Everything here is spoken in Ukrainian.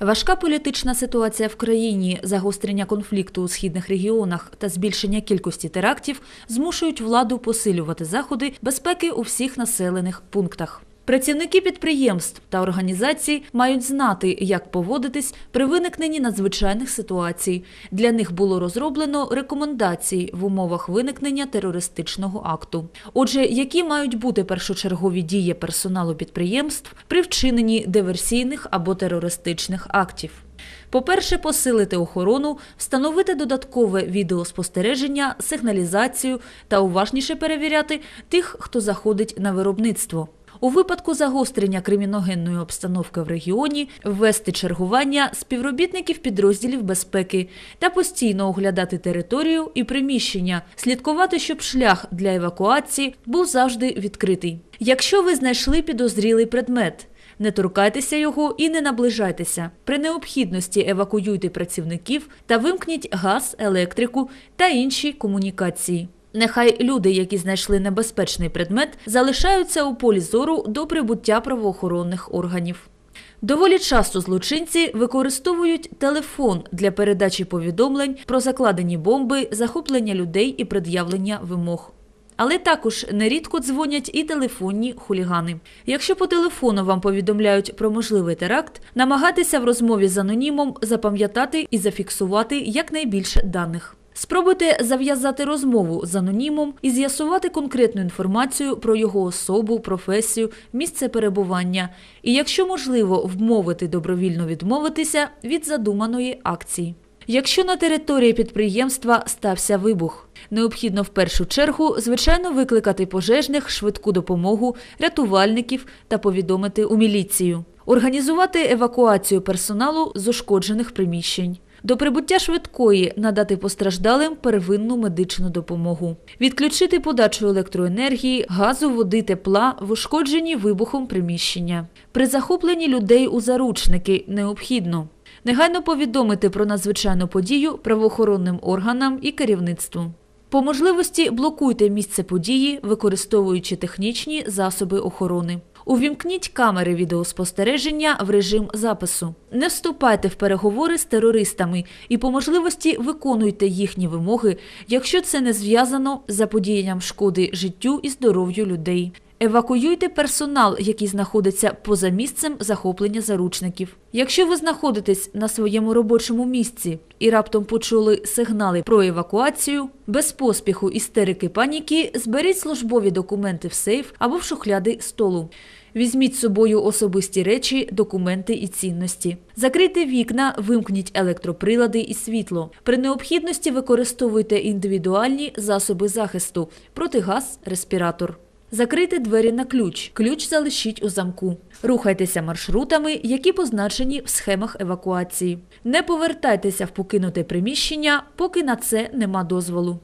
Важка політична ситуація в країні, загострення конфлікту у східних регіонах та збільшення кількості терактів змушують владу посилювати заходи безпеки у всіх населених пунктах. Працівники підприємств та організацій мають знати, як поводитись при виникненні надзвичайних ситуацій. Для них було розроблено рекомендації в умовах виникнення терористичного акту. Отже, які мають бути першочергові дії персоналу підприємств при вчиненні диверсійних або терористичних актів? По-перше, посилити охорону, встановити додаткове відеоспостереження, сигналізацію та уважніше перевіряти тих, хто заходить на виробництво. У випадку загострення криміногенної обстановки в регіоні ввести чергування співробітників підрозділів безпеки та постійно оглядати територію і приміщення, слідкувати, щоб шлях для евакуації був завжди відкритий. Якщо ви знайшли підозрілий предмет, не торкайтеся його і не наближайтеся. При необхідності евакуюйте працівників та вимкніть газ, електрику та інші комунікації. Нехай люди, які знайшли небезпечний предмет, залишаються у полі зору до прибуття правоохоронних органів. Доволі часто злочинці використовують телефон для передачі повідомлень про закладені бомби, захоплення людей і пред'явлення вимог. Але також нерідко дзвонять і телефонні хулігани. Якщо по телефону вам повідомляють про можливий теракт, намагайтеся в розмові з анонімом запам'ятати і зафіксувати якнайбільше даних. Спробуйте зав'язати розмову з анонімом і з'ясувати конкретну інформацію про його особу, професію, місце перебування, і, якщо можливо, вмовити добровільно відмовитися від задуманої акції. Якщо на території підприємства стався вибух, необхідно в першу чергу, звичайно, викликати пожежних, швидку допомогу, рятувальників та повідомити у міліцію, організувати евакуацію персоналу з ушкоджених приміщень. До прибуття швидкої надати постраждалим первинну медичну допомогу, відключити подачу електроенергії, газу, води, тепла в ушкоджені вибухом приміщення. При захопленні людей у заручники необхідно негайно повідомити про надзвичайну подію правоохоронним органам і керівництву. По можливості блокуйте місце події, використовуючи технічні засоби охорони. Увімкніть камери відеоспостереження в режим запису. Не вступайте в переговори з терористами і по можливості виконуйте їхні вимоги, якщо це не зв'язано з заподіянням шкоди життю і здоров'ю людей. Евакуюйте персонал, який знаходиться поза місцем захоплення заручників. Якщо ви знаходитесь на своєму робочому місці і раптом почули сигнали про евакуацію, без поспіху, істерики, паніки зберіть службові документи в сейф або в шухляди столу. Візьміть з собою особисті речі, документи і цінності. Закрийте вікна, вимкніть електроприлади і світло. При необхідності використовуйте індивідуальні засоби захисту протигаз, респіратор. Закрийте двері на ключ. Ключ залишіть у замку. Рухайтеся маршрутами, які позначені в схемах евакуації. Не повертайтеся в покинуте приміщення, поки на це нема дозволу.